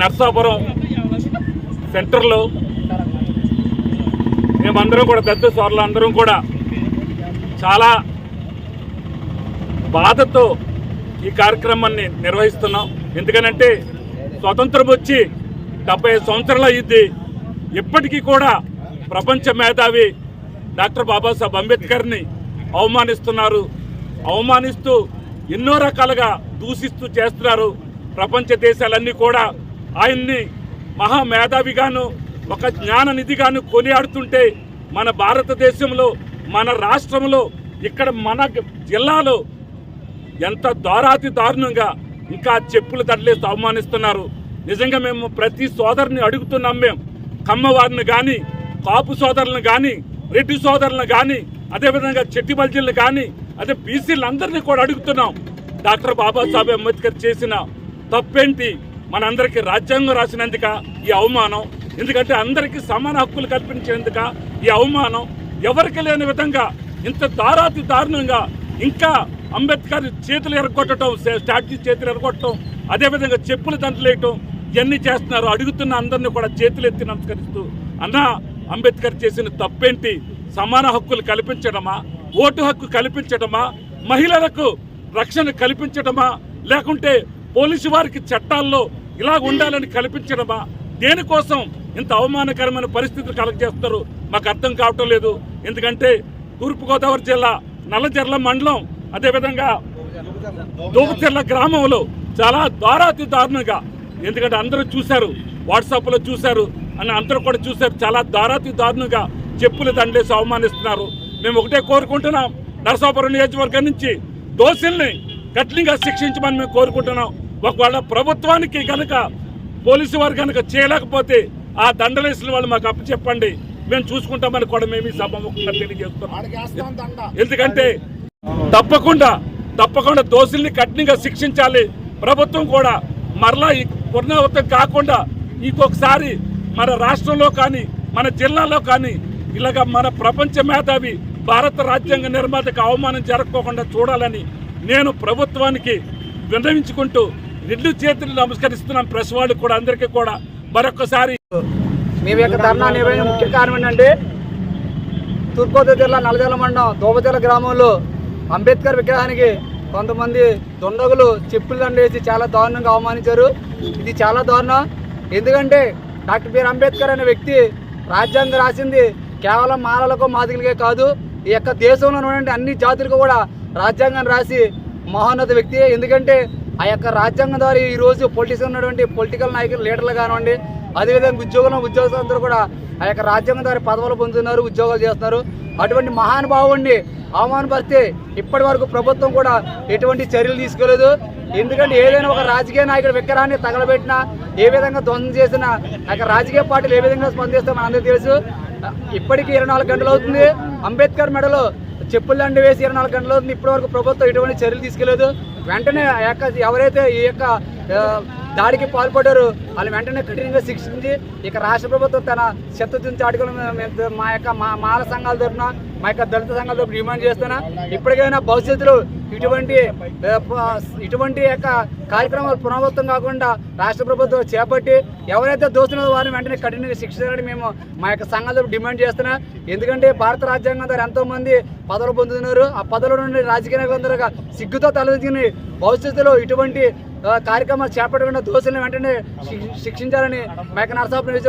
నర్సాపురం సెంటర్లో మేమందరం కూడా పెద్ద సోర్లు అందరం కూడా చాలా బాధతో ఈ కార్యక్రమాన్ని నిర్వహిస్తున్నాం. ఎందుకనంటే స్వతంత్రం వచ్చి డెబ్బై సంవత్సరాలు అయ్యింది ఇప్పటికీ కూడా ప్రపంచ మేధావి డాక్టర్ బాబాసాహెబ్ అంబేద్కర్ని అవమానిస్తున్నారు. అవమానిస్తూ ఎన్నో రకాలుగా దూషిస్తూ చేస్తున్నారు. ప్రపంచ దేశాలన్నీ కూడా ఆయన్ని మహా మేధావిగాను ఒక జ్ఞాన నిధిగాను కొనియాడుతుంటే మన భారతదేశంలో మన రాష్ట్రంలో ఇక్కడ మన జిల్లాలో ఎంత దారాతి దారుణంగా ఇంకా చెప్పులు తడలేసి అవమానిస్తున్నారు. నిజంగా మేము ప్రతి సోదరుని అడుగుతున్నాం మేము కమ్మవారిని కానీ కాపు సోదరులను కానీ రెడ్డి సోదరులను కానీ అదేవిధంగా చెట్టి బల్జీలను కానీ అదే బీసీలందరినీ కూడా అడుగుతున్నాం. డాక్టర్ బాబాసాహెబ్ అంబేద్కర్ చేసిన తప్పేంటి? మనందరికీ రాజ్యాంగం రాసినందుక ఈ అవమానం. ఎందుకంటే అందరికీ సమాన హక్కులు కల్పించేందుక ఈ అవమానం ఎవరికి లేని విధంగా ఇంత దారాతి దారుణంగా ఇంకా అంబేద్కర్ చేతులు ఎరగొట్టడం స్టాట్యూ చేతులు ఎరగొట్టడం అదేవిధంగా చెప్పులు దండలేయటం ఇవన్నీ చేస్తున్నారు. అడుగుతున్న అందరినీ కూడా చేతులు ఎత్తి నమస్కరిస్తూ అన్న అంబేద్కర్ చేసిన తప్పేంటి? సమాన హక్కులు కల్పించడమా? ఓటు హక్కు కల్పించడమా? మహిళలకు రక్షణ కల్పించడమా? లేకుంటే పోలీసు వారికి చట్టాల్లో ఇలా ఉండాలని కల్పించడమా దేనికోసం ఇంత అవమానకరమైన పరిస్థితులు కలగజేస్తారు మాకు అర్థం కావటం లేదు. ఎందుకంటే తూర్పుగోదావరి జిల్లా నల్లజర్ల మండలం అదేవిధంగా దోపచెర్ల గ్రామంలో చాలా దారాతి దారుణంగా ఎందుకంటే అందరూ చూశారు వాట్సాప్లో చూశారు అని అందరూ కూడా చూశారు చాలా దారాతి దారుణంగా చెప్పులు దండేసి అవమానిస్తున్నారు. మేము ఒకటే కోరుకుంటున్నాం నరసాపురం నియోజకవర్గం నుంచి దోషుల్ని కఠినంగా శిక్షించమని మేము కోరుకుంటున్నాం. ఒకవేళ ప్రభుత్వానికి కనుక పోలీసు వారు కనుక చేయలేకపోతే ఆ దండలేసిన వాళ్ళు మాకు అప్పచెప్పండి మేము చూసుకుంటామని కూడా మేము ఈ సభముఖంగా తెలియజేస్తున్నాం. ఎందుకంటే తప్పకుండా తప్పకుండా దోషుల్ని కఠినంగా శిక్షించాలి. ప్రభుత్వం కూడా మరలా ఈ పునరావృతం కాకుండా ఇంకొకసారి మన రాష్ట్రంలో కానీ మన జిల్లాలో కానీ ఇలాగ మన ప్రపంచ మేధావి భారత రాజ్యాంగ నిర్మాతకు అవమానం జరగకోకుండా చూడాలని నేను ప్రభుత్వానికి విన్నవించుకుంటూ రెండు చేతులు నమస్కరిస్తున్నాం ప్రెస్ వాళ్ళకి కూడా అందరికీ కూడా. మరొకసారి మేము యొక్క ధర్నా నిర్వహణ ముఖ్య కారణం ఏంటంటే తూర్పుగోదావరి జిల్లా నల్లజల మండలం దోబజల గ్రామంలో అంబేద్కర్ విగ్రహానికి కొంతమంది దుండగులు చెప్పులు దండేసి చాలా దారుణంగా అవమానించారు. ఇది చాలా దారుణం. ఎందుకంటే డాక్టర్ బిఆర్ అంబేద్కర్ అనే వ్యక్తి రాజ్యాంగం రాసింది కేవలం మాలలకు మాదిగలకే కాదు ఈ యొక్క దేశంలో ఉన్నటువంటి అన్ని జాతులకు కూడా రాజ్యాంగం రాసి మహోన్నత వ్యక్తి. ఎందుకంటే ఆ యొక్క రాజ్యాంగం ద్వారా ఈరోజు పొలిటిక్స్ ఉన్నటువంటి పొలిటికల్ నాయకులు లీడర్లు కానివ్వండి అదేవిధంగా ఉద్యోగులు ఉద్యోగస్తులందరూ కూడా ఆ యొక్క రాజ్యాంగం ద్వారా పదవులు పొందుతున్నారు ఉద్యోగాలు చేస్తున్నారు. అటువంటి మహానుభావుడిని అవమానపరిస్తే ఇప్పటి వరకు ప్రభుత్వం కూడా ఎటువంటి చర్యలు తీసుకోలేదు. ఎందుకంటే ఏదైనా ఒక రాజకీయ నాయకుడి విగ్రహాన్ని తగలబెట్టినా ఏ విధంగా ధ్వంసం చేసినా ఆ యొక్క రాజకీయ పార్టీలు ఏ విధంగా స్పందిస్తామో అందరికీ తెలుసు. ఇప్పటికీ ఇరవై నాలుగు గంటలు అవుతుంది. అంబేద్కర్ మెడలో చెప్పులు దండ వేసి ఇరవై నాలుగు గంటల ఇప్పటివరకు ఇప్పటి వరకు ప్రభుత్వం ఎటువంటి చర్యలు తీసుకోలేదు వెంటనే ఆ యొక్క ఎవరైతే ఈ యొక్క దాడికి పాల్పడ్డారు. వాళ్ళు వెంటనే కఠినంగా శిక్షించి ఇక రాష్ట్ర ప్రభుత్వం తన శత్రుత్వం చాటుకుని మా యొక్క మా మాల సంఘాల తరఫున మా యొక్క దళిత సంఘాల తరఫున డిమాండ్ చేస్తున్నా. ఇప్పటికైనా భవిష్యత్తులో ఇటువంటి ఇటువంటి యొక్క కార్యక్రమాలు పునరావృతం కాకుండా రాష్ట్ర ప్రభుత్వం చేపట్టి ఎవరైతే దోస్తున్న వారిని వెంటనే కఠినంగా శిక్షించాలని మేము మా యొక్క సంఘాల తరఫున డిమాండ్ చేస్తున్నా. ఎందుకంటే భారత రాజ్యాంగం ద్వారా ఎంతోమంది పదవులు పొందుతున్నారు. ఆ పదవుల నుండి రాజకీయ నాయకులందరూ సిగ్గుతో తలదించుకుని భవిష్యత్తులో ఇటువంటి కార్యక్రమాలు చేపట్టకుండా దోషులను వెంటనే శిక్షించాలని మేక నరసాపు నియోజక